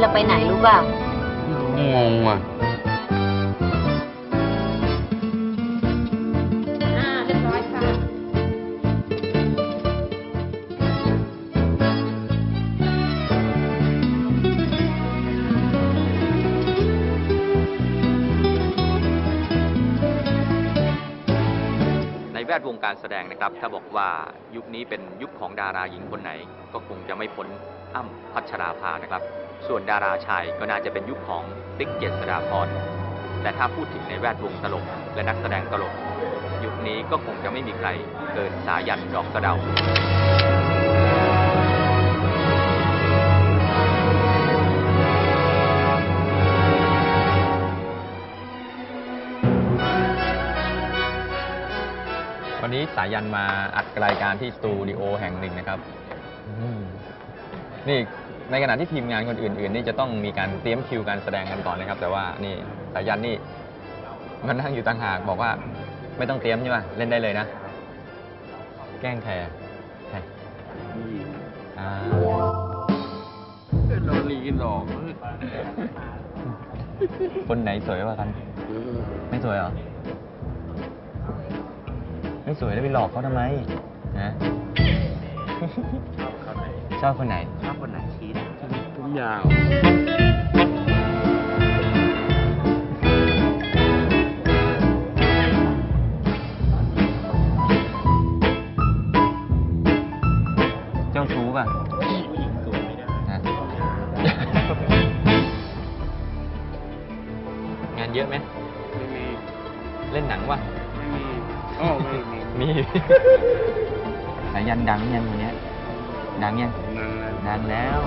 เราไปไหนรู้เปล่างงว่ะอ่าเรียบร้อยค่ะ ในแวดวงการแสดงนะครับ ถ้าบอกว่ายุคนี้เป็นยุคของดาราหญิงคนไหน ก็คงจะไม่พ้นอ้ำพัชราภานะครับ ส่วนดาราชายก็น่าจะเป็นยุคของติ๊กเจษฎาพรแต่ถ้าพูดถึงในแวดวงตลกและนักแสดงตลก ยุคนี้ก็คงจะไม่มีใครเกินสายันดอกสะเดาวันนี้สายันมาอัดรายการที่สตูดิโอแห่งหนึ่งนะครับ นี่ ในขณะที่ทีมงานคนอื่นๆ นี่จะต้องมีการเตรียมคิวการแสดงกันก่อนนะครับ แต่ว่านี่สายันนี่มันนั่งอยู่ต่างหากบอกว่าไม่ต้องเตรียมใช่ไหมเล่นได้เลยนะ แกล้งใครอะใครอ่าเราลีนออกคนไหนสวยกว่ากัน ไม่สวยเหรอ ไม่สวยแล้วไปหลอกเขาทำไมนะชอบคนไหน ชอบคนไหนชี้ ผมยาวเจ้าชู้ป่ะ ผู้หญิงสวยไม่ได้นะงานเยอะไหม ไม่มีเล่นหนังป่ะ ไม่มีอ๋อไม่มีมี สายันดังยังวันเนี้ยดังยัง นั่นแหละดังแล้ว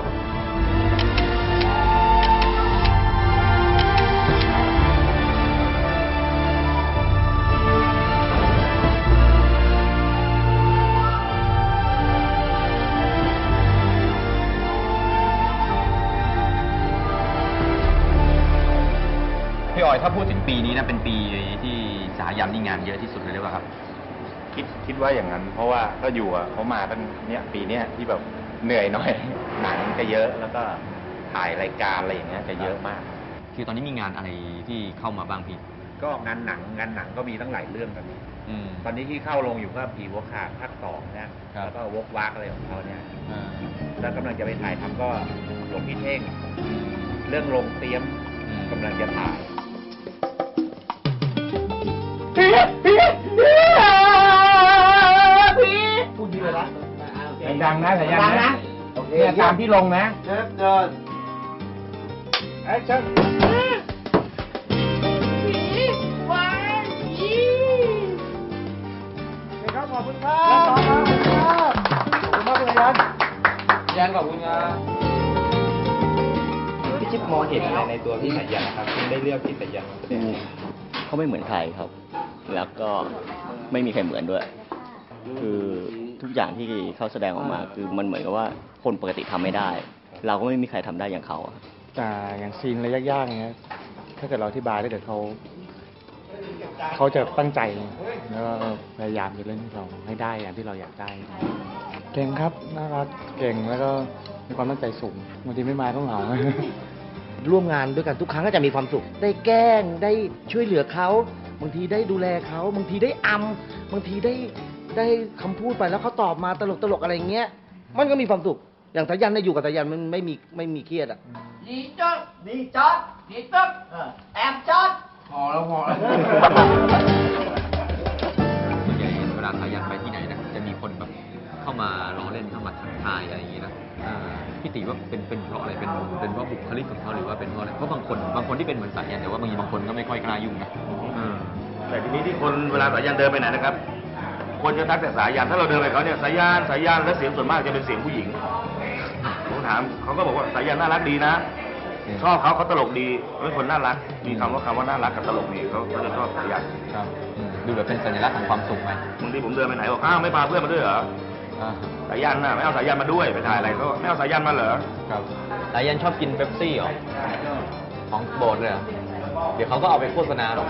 พี่ออยถ้าพูดถึงปีนี้นะเป็นปีที่สายันนี่งานเยอะที่สุดเลยหรือเปล่าครับ คิดคิดว่าอย่างนั้น เพราะว่าก็อยู่อะเขามาตั้งเนี้ยปีเนี้ยที่แบบ เหนื่อยหน่อย หนังจะเยอะแล้วก็ถ่ายรายการอะไรอย่างเงี้ยจะเยอะมาก คือตอนนี้มีงานอะไรที่เข้ามาบ้างพี่ ก็งานหนังงานหนังก็มีตั้งหลายเรื่องตอนนี้ อืม ตอนนี้ที่เข้าลงอยู่ก็ผีวัวขาดภาคสองนะ ครับ แล้วก็วกวากอะไรของเขาเนี่ย อ่าแล้วกำลังจะไปถ่ายทำก็หลวงพี่เท่ง เรื่องลงเตรียมอืมกำลังจะถ่าย ดังนะสายันดังนะโอเคตามที่ลงนะเชิญเดินแอคชั่นครับขอบคุณครับขอบคุณครับขอบคุณมากคุณยันยันขอบคุณครับพี่ชิปมองเห็นอะไรในตัวพี่สายันนะครับคุณได้เลือกพี่สายันมาแสดงเขาไม่เหมือนใครครับ แล้วก็ไม่มีใครเหมือนด้วย คือ ทุกอย่างที่เขาแสดงออกมา คือมันเหมือนกับว่าคนปกติทำไม่ได้ เราก็ไม่มีใครทำได้อย่างเขาอะแต่อย่างซีนระยะยากเนี้ยถ้าเกิดเราอธิบายได้เดี๋ยวเขา เขาจะตั้งใจแล้วก็พยายามจะเล่นให้เราให้ได้อย่างที่เราอยากได้ เก่งครับน่ารักเก่งแล้วก็มีความตั้งใจสูงบางทีไม่มาก็เหงา ร่วมงานด้วยกันทุกครั้งก็จะมีความสุข ได้แกล้งได้ช่วยเหลือเขา บางทีได้ดูแลเขา บางทีได้อำบางทีได้ ได้คำพูดไปแล้วเขาตอบมาตลกตลกๆอะไรอย่างเงี้ย มันก็มีความสุข อย่างสายันเนี่ยอยู่กับสายันมันไม่มีไม่มีเครียดอะ ดีจอดดีจอดดีจอดแอบจอดพอแล้วพอแล้วส่วนใหญ่เวลาสายันไปที่ไหนนะจะมีคนแบบเข้ามาล้อเล่นเข้ามาทักทายอะไรอย่างงี้นะอ่าพี่ติว่าเป็นเป็นเพราะอะไรเป็นเป็นเพราะบุคลิกของเขาหรือว่าเป็นเพราะอะไรเพราะบางคนบางคนที่เป็นเหมือนสายันแต่ว่าบางทีบางคนก็ไม่ค่อยกล้ายุ่งนะอืมแต่ทีนี้ที่คนเวลาสายันเดินไปไหนนะครับ คนจะทักแต่สายันถ้าเราเดินไปเขาเนี่ยสายันสายันแล้วเสียงส่วนมากจะเป็นเสียงผู้หญิงผมถามเขาก็บอกว่าสายันน่ารักดีนะชอบเขาเขาตลกดีเป็นคนน่ารัก มีคำว่าคำว่าน่ารักกับตลกนี่เขาเขาจะชอบสายันครับอืมดูแบบเป็นสัญลักษณ์ของความสุขไหมบางทีผมเดินไปไหนบอกอ้าวไม่พาเพื่อนมาด้วยเหรออ่าสายันน่ะไม่เอาสายันมาด้วยไปถ่ายอะไรก็ไม่เอาสายันมาเหรอครับสายันชอบกินเป๊ปซี่เหรอของโบดเลยเหรอเดี๋ยวเขาก็เอาไปโฆษณาหรอก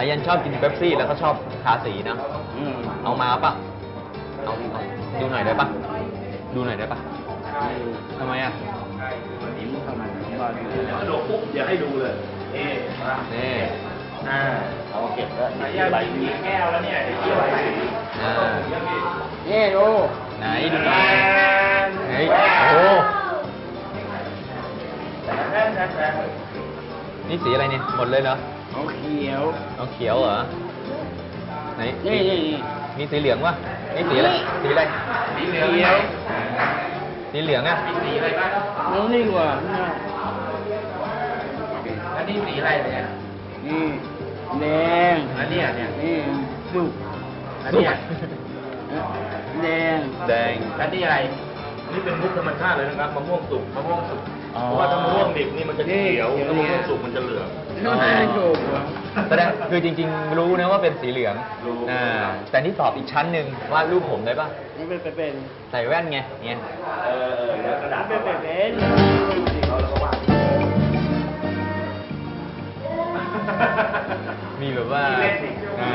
สายันชอบกินเป๊ปซี่แล้วก็ชอบทาสีนะเอามาปะเอาเอาดูหน่อยได้ปะดูหน่อยได้ปะทำไมอะกระโดดปุ๊บอย่าให้ดูเลยนี่นะนี่อ่าเอาเก็บแล้วใบนี้แก้วแล้วเนี่ยที่ใบสีอ่านี่ดูไหนดูหน่อยเฮ้ยโอ้นี่สีอะไรเนี่ยหมดเลยเหรอ เอาเขียว เอาเขียวเหรอ ไหนนี่นี่นี่ มีสีเหลืองวะนี่สีอะไร สีอะไร สีเหลืองสีเหลืองอะ สีอะไรบ้างน้องนี่กว่าอันนี้สีอะไรเนี่ย นี่แดงอันเนี้ยเนี่ยนี่สุกอันเนี้ยแดง แดง อันนี้อะไร นี่เป็นมุกธรรมชาติเลยนะครับมะม่วงสุกมะม่วงสุกอ๋อเพราะว่าถ้ามะม่วงดิบนี่มันจะเขียวถ้ามะม่วงสุกมันจะเหลือง อ๋อถูกเหรอแสดงคือจริงๆ รู้นะว่าเป็นสีเหลืองรู้ อ่าแต่นี่ตอบอีกชั้นหนึ่งวาดรูปผมได้ปะนี่เป็นเป็นใส่แว่นไงเนี่ย เออเออเดี๋ยวกระดาษเป็นเป็นเป็นที่เขาแล้วก็วาดมีแบบว่าอ่า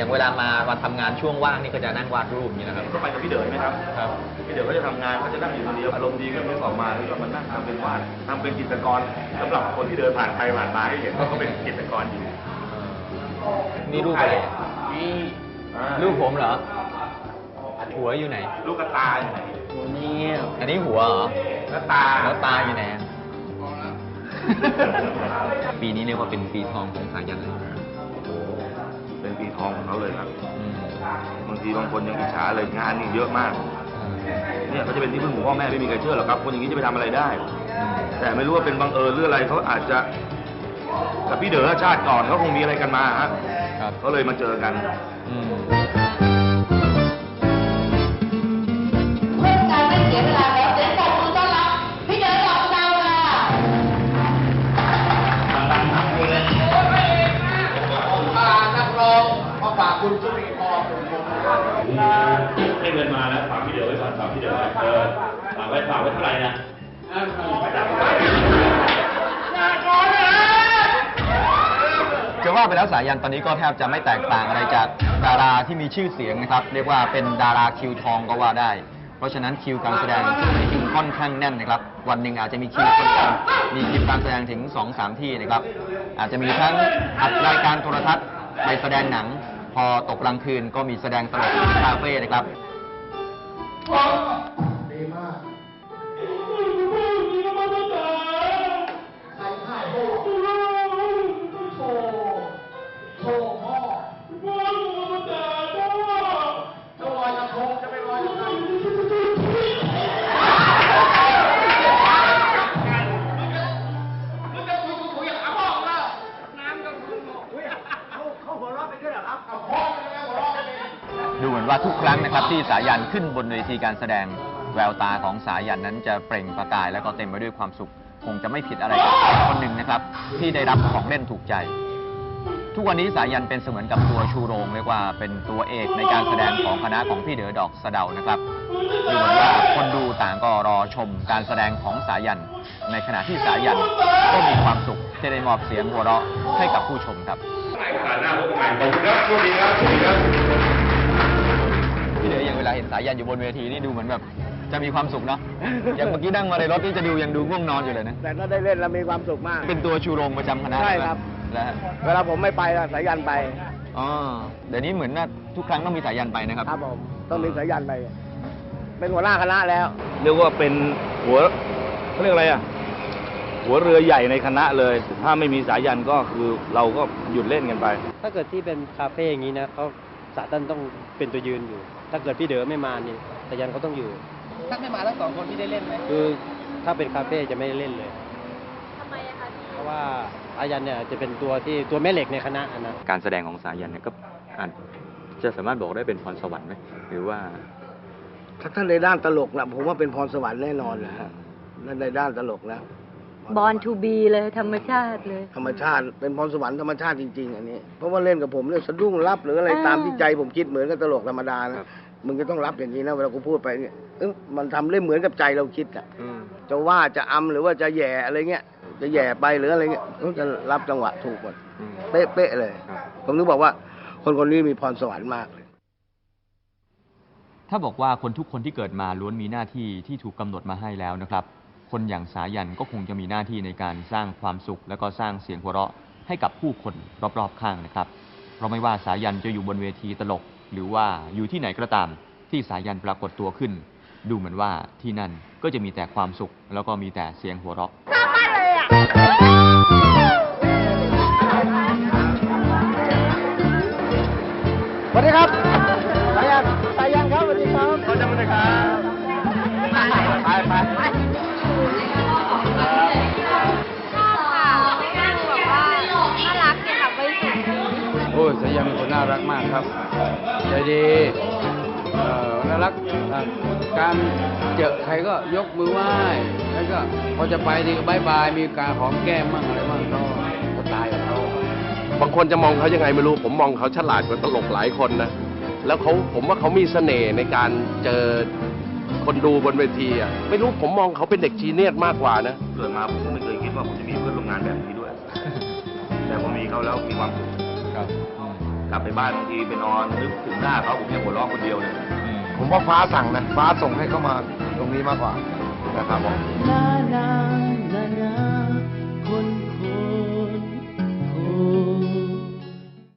อย่างเวลามามาทำงานช่วงว่างนี่ก็จะนั่งวาดรูปอย่างนี้นะครับ ก็ไปกับพี่เด๋อไหมครับครับ พี่เด๋อเขาจะทำงานเขาจะนั่งอยู่คนเดียวอารมณ์ดีก็นึกออกมาแล้วก็มานั่งทำเป็นวาดทำเป็นจิตรกรสำหรับคนที่เดินผ่านไปผ่านมาให้เห็นว่าเขาเป็นจิตรกรอยู่นี่รูปอะไรนี่อ่ารูปผมเหรอ หัวอยู่ไหน ลูกกระตาอยู่ไหนตัวนี้อันนี้หัวเหรอแล้วตา แล้วตาอยู่ไหนอะ ปีนี้เรียกว่าเป็นปีทองของสายันเลย เป็นปีทองของเขาเลยครับอืมบางทีบางคนยังอิจฉาเลยงานนี่เยอะมาก เนี่ยเขาจะเป็นที่พึ่งของพ่อแม่ไม่มีใครเชื่อหรอกครับ คนอย่างนี้จะไปทำอะไรได้อืมแต่ไม่รู้ว่าเป็นบังเอิญหรืออะไรเขาอาจจะกับพี่เด๋อชาติก่อนเขาคงมีอะไรกันมาฮะครับเขาเลยมาเจอกัน อื ไว้เท่าไหร่นะจะว่าไปแล้วสายันตอนนี้ก็แทบจะไม่แตกต่างอะไรจากดาราที่มีชื่อเสียงนะครับ เรียกว่าเป็นดาราคิวทองก็ว่าได้ เพราะฉะนั้นคิวการแสดงจึงค่อนข้างแน่นนะครับ วันหนึ่งอาจจะมีคิวคนมีคิวการแสดงถึง2อสามที่นะครับ อาจจะมีทั้งอัดรายการโทรทัศน์ไปแสดงหนัง พอตกกลางคืนก็มีแสดงตลกคาเฟ่นะครับ ว่าทุกครั้งนะครับที่สายันขึ้นบนเวทีการแสดงแววตาของสายันนั้นจะเปล่งประกาย แล้วก็เต็มไปด้วยความสุข คงจะไม่ผิดอะไรกับคนหนึ่งนะครับ ที่ได้รับของเล่นถูกใจ ทุกวันนี้สายันเป็นเสมือนกับตัวชูโรงเรียกว่าเป็นตัวเอกในการแสดงของคณะของพี่เด๋อดอกสะเดานะครับดูเหมือนว่าคนดูต่างก็รอชมการแสดงของสายัน ในขณะที่สายันก็มีความสุขที่ได้มอบเสียงหัวเราะให้กับผู้ชมครับหน้าพบกันใหม่ขอบคุณครับสวัสดีครับสวัสดีครับ เด๋ออย่างเวลาเห็นสายันอยู่บนเวทีนี่ดูเหมือนแบบ จะมีความสุขเนาะ อย่างเมื่อกี้นั่งมาในรถนี่จะดูยังดูง่วงนอนอยู่เลยนะ แต่ถ้าได้เล่นแล้วมีความสุขมาก เป็นตัวชูโรงประจำคณะใช่ครับแล้วฮะเวลาผมไม่ไปอะสายันไป อ๋อ เดี๋ยวนี้เหมือนว่าทุกครั้งต้องมีสายันไปนะครับ ครับผมต้องมีสายันไป เป็นหัวหน้าคณะแล้ว เรียกว่าเป็นหัวเขาเรียกอะไรอะ หัวเรือใหญ่ในคณะเลย ถ้าไม่มีสายันก็คือเราก็หยุดเล่นกันไป ถ้าเกิดที่เป็นคาเฟ่อย่างนี้นะเขา สาตันต้องเป็นตัวยืนอยู่ ถ้าเกิดพี่เด๋อไม่มานี่สายันเขาต้องอยู่ ถ้าไม่มาทั้งสองคนที่ได้เล่นไหมคือถ้าเป็นคาเฟ่จะไม่ได้เล่นเลย ทำไมอะคะเพราะว่าอายันเนี่ยจะเป็นตัวที่ตัวแม่เหล็กในคณะอะนะ การแสดงของสายันเนี่ยก็อาจจะสามารถบอกได้เป็นพรสวรรค์ไหมหรือว่าถ้าท่านในด้านตลกนะผมว่าเป็นพรสวรรค์แน่นอนนะฮะนั่นในด้านตลกนะ บอลทูบีเลยธรรมชาติเลย ธรรมชาติเป็นพรสวรรค์ธรรมชาติจริง ๆ อันนี้ เพราะว่าเล่นกับผมเนี่ยสะดุ้งรับหรืออะไรอ่าตามที่ใจผมคิดเหมือนกับตลกธรรมดาคนะรับมึงก็ต้องรับอย่างนี้นะเวลากูพูดไปเนี่ยเออมันทำได้เหมือนกับใจเราคิดอะอืมจะว่าจะอำหรือว่าจะแหย่อะไรเงี้ยจะแหย่ไปหรืออะไรเงี้ยต้องจะรับจังหวะถูกหมดอืมเป๊ะๆเลยครับผมถึงบอกว่า คนคนนี้มีพรสวรรค์มากเลยถ้าบอกว่าคนทุกคนที่เกิดมาล้วนมีหน้าที่ที่ถูกกำหนดมาให้แล้วนะครับ คนอย่างสายันก็คงจะมีหน้าที่ในการสร้างความสุข แล้วก็สร้างเสียงหัวเราะให้กับผู้คนรอบๆข้างนะครับ เพราะไม่ว่าสายันจะอยู่บนเวทีตลก หรือว่าอยู่ที่ไหนก็ตาม ที่สายันปรากฏตัวขึ้น ดูเหมือนว่าที่นั่นก็จะมีแต่ความสุข แล้วก็มีแต่เสียงหัวเราะสวัสดีครับายันเป็นคนน่ารักมากครับใจดีเอ่อน่ารักอะการเจอใครก็ยกมือไหว้แล้วก็พอจะไปทีก็บายบายมีการหอมแก้มมั่งอะไรมั่งเขาก็ตายกับเขาบางคนจะมองเขายังไงไม่รู้ ผมมองเขาฉลาดกว่าตลกหลายคนนะแล้วเขาผมว่าเขามีเสน่ห์ในการเจอคนดูบนเวทีอะไม่รู้ผมมองเขาเป็นเด็กจีเนียสมากกว่านะเกิดมาผมก็ไม่เคยคิดว่าผมจะมีเพื่อนร่วมงานแบบนี้ด้วย แต่พอมีเขาแล้วมีความสุขครับ กลับไปบ้านบางทีไปนอนนึกถึงหน้าเขาผมยังหัวเราะคนเดียวเลย ผมว่าฟ้าสั่งนะ ฟ้าส่งให้เข้ามาตรงนี้มากกว่านะครับผมนาน